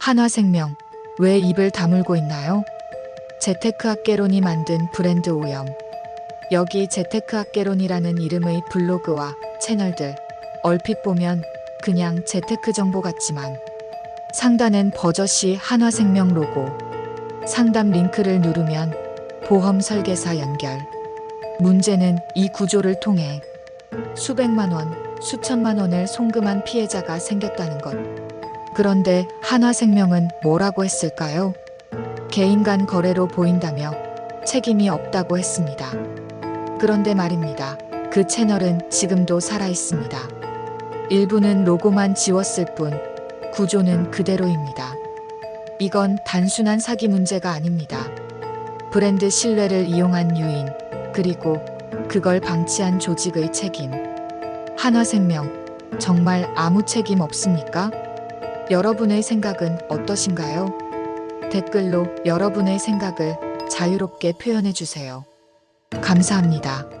한화생명, 왜 입을 다물고 있나요? 재테크학개론이 만든 브랜드 오염. 여기 재테크학개론이라는 이름의 블로그와 채널들, 얼핏 보면 그냥 재테크 정보 같지만 상단엔 버젓이 한화생명 로고, 상담 링크를 누르면 보험 설계사 연결. 문제는 이 구조를 통해 수백만 원, 수천만 원을 송금한 피해자가 생겼다는 것. 그런데 한화생명은 뭐라고 했을까요? 개인 간 거래로 보인다며 책임이 없다고 했습니다. 그런데 말입니다. 그 채널은 지금도 살아 있습니다. 일부는 로고만 지웠을 뿐 구조는 그대로입니다. 이건 단순한 사기 문제가 아닙니다. 브랜드 신뢰를 이용한 유인, 그리고 그걸 방치한 조직의 책임. 한화생명, 정말 아무 책임 없습니까? 여러분의 생각은 어떠신가요? 댓글로 여러분의 생각을 자유롭게 표현해 주세요. 감사합니다.